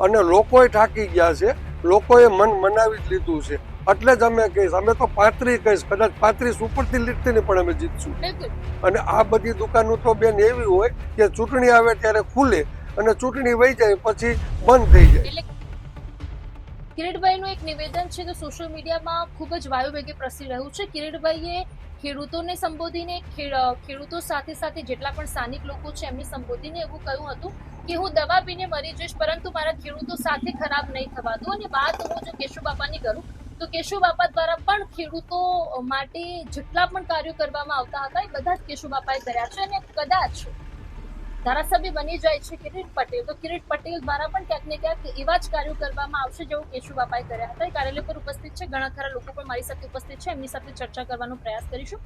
અને લોકોએ ઠાકી ગયા છે. લોકોએ મન મનાવી જ લીધું છે. એટલે જ અમે કહીશ અમે તો પાંત્રીસ કહીશ કદાચ પાંત્રીસ ઉપરથી લીધતી પણ અમે જીતશું. અને આ બધી દુકાનો તો બેન એવી હોય કે ચૂંટણી આવે ત્યારે ખુલે અને ચૂંટણી વહી જાય પછી બંધ થઈ જાય. કિરીટભાઈનું એક નિવેદન છે તો સોશિયલ મીડિયામાં ખૂબ જ વાયુવેગે પ્રસરી રહ્યું છે. કિરીટભાઈએ ખેડૂતોને સંબોધીને ખેડૂતો સાથે સાથે જેટલા પણ સ્થાનિક લોકો છે એમને સંબોધીને એવું કહ્યું હતું કે હું દવા પીને મરી જઈશ, પરંતુ મારા ખેડૂતો સાથે ખરાબ નહીં થવા દઉં અને વાત હું જો કેશુ બાપાની કરું, તો કેશુ બાપા દ્વારા પણ ખેડૂતો માટે જેટલા પણ કાર્યો કરવામાં આવતા હતા, એ બધા જ કેશુ બાપાએ કર્યા છે અને કદાચ ધારાસભ્ય બની જાય છે કિરીટ પટેલ. તો કિરીટ પટેલ દ્વારા પણ ક્યાંક ને ક્યાંક એવા જ કાર્યો કરવામાં આવશે જેવું કેશુ બાપાએ કર્યા હતા. એ કાર્યાલય પર ઉપસ્થિત છે. ઘણા ખરા લોકો પણ મારી સાથે ઉપસ્થિત છે. એમની સાથે ચર્ચા કરવાનો પ્રયાસ કરીશું.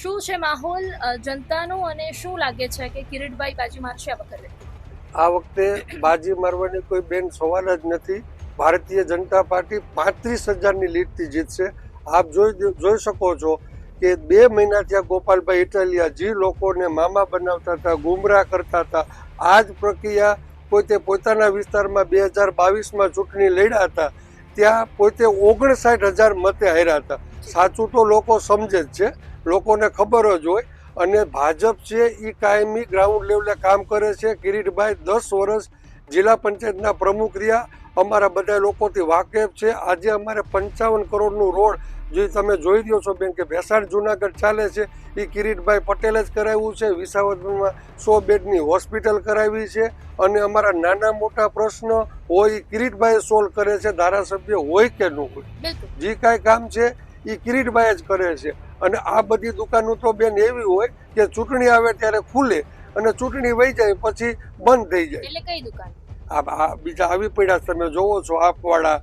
શું છે માહોલ જનતાનું અને શું લાગે છે કે કિરીટભાઈ બાજી મારશે આ વખતે? આ વખતે બાજી મારવાની કોઈ બેન સવાલ જ નથી. ભારતીય જનતા પાર્ટી પાંત્રીસ હજારની લીડથી જીતશે. આપ જોઈ જોઈ શકો છો કે બે મહિનાથી આ ગોપાલભાઈ ઇટાલિયા જે લોકોને મામા બનાવતા હતા, ગુમરાહ કરતા હતા આ જ પ્રક્રિયા પોતે પોતાના વિસ્તારમાં બે હજાર બાવીસમાં ચૂંટણી લડ્યા હતા, ત્યાં પોતે ઓગણસાઠ હજાર મતે હાર્યા હતા. સાચું તો લોકો સમજે જ છે. લોકોને ખબર જ હોય અને ભાજપ છે એ કાયમી ગ્રાઉન્ડ લેવલે કામ કરે છે. કિરીટભાઈ દસ વર્ષ જિલ્લા પંચાયતના પ્રમુખ રહ્યા. અમારા બધા લોકોથી વાકેફ છે. આજે અમારે પંચાવન કરોડનું રોડ જે તમે જોઈ રહ્યો છો બેન કે ભેસાણ જુનાગઢ ચાલે છે. એ કિરીટભાઈ પટેલે જ કરાવ્યું છે. વિસાવદરમાં સો બેડની હોસ્પિટલ કરાવી છે. અને અમારા નાના મોટા પ્રશ્ન હોય એ કિરીટભાઈ સોલ્વ કરે છે. ધારાસભ્ય હોય કે ન હોય. જે કાંઈ કામ છે એ કિરીટભાઈ જ કરે છે. અને આ બધી દુકાનો તો બેન એવી હોય કે ચૂંટણી આવે ત્યારે ખુલે અને ચૂંટણી વહી જાય પછી બંધ થઈ જાય. એટલે કઈ દુકાન? આ બીજા આવી પડ્યા તમે જોવો છો આપવાળા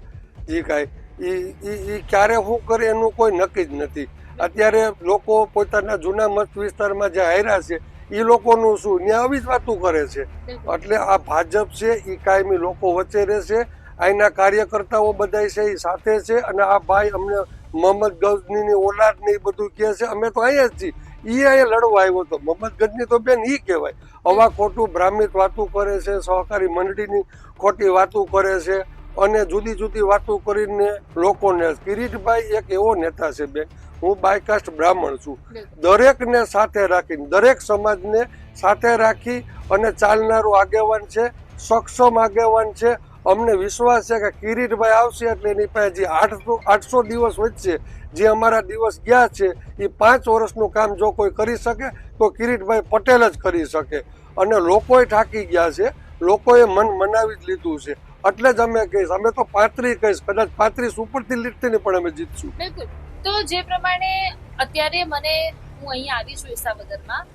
જે કાંઈ એ એ એ ક્યારે શું કરે એનું કોઈ નક્કી જ નથી. અત્યારે લોકો પોતાના જૂના મત વિસ્તારમાં જે હાર્યા છે એ લોકોનું શું ને આવી જ વાતું કરે છે. એટલે આ ભાજપ છે એ કાયમી લોકો વચ્ચે રહેશે અહીંના કાર્યકર્તાઓ બધા છે એ સાથે છે અને આ ભાઈ અમને મોહમ્મદ ગઝનીની ઓલાદ ને એ બધું કહે છે અમે તો અહીંયા જ છીએ. એ અહીંયા લડવા આવ્યો હતો મોહમ્મદ ગજની તો બેન એ કહેવાય. અવા ખોટું બ્રાહ્મિત વાતું કરે છે સહકારી મંડળીની ખોટી વાતું કરે છે અને જુદી જુદી વાતો કરીને લોકોને કિરીટભાઈ એક એવો નેતા છે બેન. હું બાયકાસ્ટ બ્રાહ્મણ છું. દરેકને સાથે રાખીને દરેક સમાજને સાથે રાખી અને ચાલનારું આગેવાન છે સક્ષમ આગેવાન છે અમને વિશ્વાસ છે કે કિરીટભાઈ આવશે એટલે એની પાસે જે આઠસો આઠસો દિવસ વચ્ચે જે અમારા દિવસ ગયા છે, એ પાંચ વર્ષનું કામ જો કોઈ કરી શકે, તો કિરીટભાઈ પટેલ જ કરી શકે. અને લોકોએ થાકી ગયા છે, લોકોએ મન મનાવી જ લીધું છે. એટલે જ અમે કહીશ, અમે તો પાંત્રીસ કહીશ, કદાચ પાંત્રીસ ઉપરથી નહીં પણ અમે જીતશું. બિલકુલ. તો જે પ્રમાણે અત્યારે મને હું અહીંયા આવી છું વિસાવદરમાં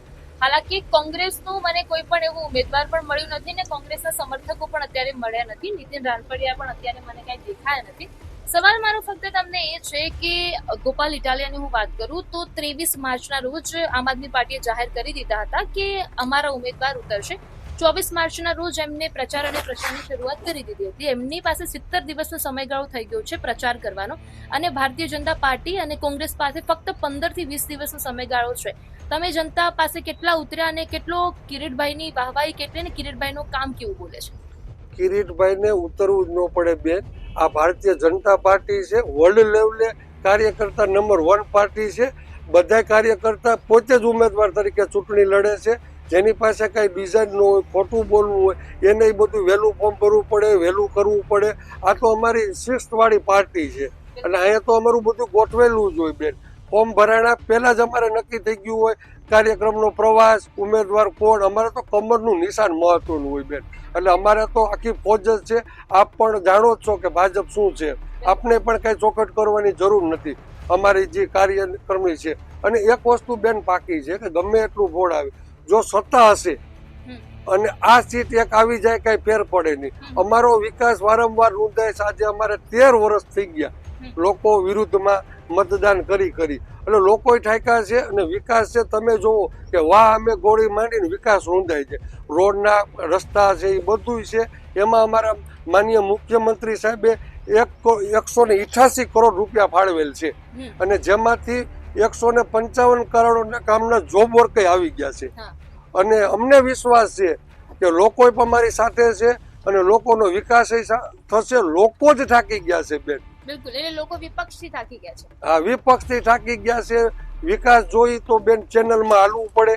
હાલાકી કોંગ્રેસનું મને કોઈ પણ એવું ઉમેદવાર પણ મળ્યું નથી ને કોંગ્રેસના સમર્થકો પણ અત્યારે મળ્યા નથી. નીતિન રાનપડિયા પણ અત્યારે મને કાંઈ દેખાયા નથી. સવાલ મારો ફક્ત તમને એ છે કે ગોપાલ ઇટાલિયાની હું વાત કરું તો ત્રેવીસ માર્ચના રોજ આમ આદમી પાર્ટીએ જાહેર કરી દીધા હતા કે અમારા ઉમેદવાર ઉતરશે. ચોવીસ માર્ચના રોજ એમને પ્રચાર અને પ્રચારની શરૂઆત કરી દીધી હતી. એમની પાસે સિત્તેર દિવસનો સમયગાળો થઈ ગયો છે પ્રચાર કરવાનો અને ભારતીય જનતા પાર્ટી અને કોંગ્રેસ પાસે ફક્ત પંદરથી વીસ દિવસનો સમયગાળો છે. તમે જનતા પાસે કેટલા ઉતર્યા અને કેટલો કિરીટભાઈની વાહવાહી કેટલી ને કિરીટભાઈનું કામ કેવું બોલે છે? કિરીટભાઈને ઉતરવું જ ન પડે બેન. આ ભારતીય જનતા પાર્ટી છે વર્લ્ડ લેવલે કાર્યકર્તા નંબર વન પાર્ટી છે. બધા કાર્યકર્તા પોતે જ ઉમેદવાર તરીકે ચૂંટણી લડે છે. જેની પાસે કાંઈ ડિઝાઇન ન હોય, ખોટું બોલવું હોય, એને બધું વહેલું ફોર્મ ભરવું પડે, વહેલું કરવું પડે. આ તો અમારી શિસ્તવાળી પાર્ટી છે. અને અહીંયા તો અમારું બધું ગોઠવેલું જ હોય બેન. ફોર્મ ભરાણા પહેલાં જ અમારે નક્કી થઈ ગયું હોય, કાર્યક્રમનો પ્રવાસ, ઉમેદવાર કોણ, અમારે તો કમરનું નિશાન મહત્વનું હોય બેન. એટલે અમારે તો આખી ફોજ જ છે. આપ પણ જાણો જ છો કે ભાજપ શું છે. આપને પણ કાંઈ ચોખટ કરવાની જરૂર નથી. અમારી જે કાર્યક્રમની છે. અને એક વસ્તુ બેન પાકી છે કે ગમે એટલું ભોળ આવે જો સત્તા હશે અને આ સીટ એક આવી જાય કાંઈ ફેર પડે નહીં. અમારો વિકાસ વારંવાર નોંધાય આજે અમારે તેર વર્ષ થઈ ગયા. લોકો વિરુદ્ધમાં મતદાન કરી કરી. એટલે લોકો ઠાકા છે અને વિકાસ છે. તમે જુઓ કે વાહ અમે ગોળી માંડીને વિકાસ નોંધાય છે. રોડના રસ્તા છે એ બધું છે. એમાં અમારા માન્ય મુખ્યમંત્રી સાહેબે એક એકસો ને કરોડ રૂપિયા ફાળવેલ છે. અને જેમાંથી એકસો ને પંચાવન કરોડ કામના જોબ વર્ક આવી ગયા છે. અને અમને વિશ્વાસ છે કે લોકો પણ અમારી સાથે છે અને લોકોનો વિકાસ થશે લોકો જ થાકી ગયા છે બેન. બિલકુલ એટલે લોકો વિપક્ષથી થાકી ગયા છે. હા વિપક્ષથી થાકી ગયા છે. વિકાસ જોઈ તો બેન ચેનલમાં હાલવું પડે.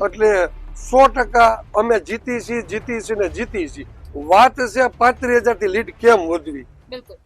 એટલે સો ટકા અમે જીતી છીએ જીતી છીએ ને જીતી છીએ વાત છે પાંત્રીસ હજારથી લીડ કેમ વધવી? બિલકુલ.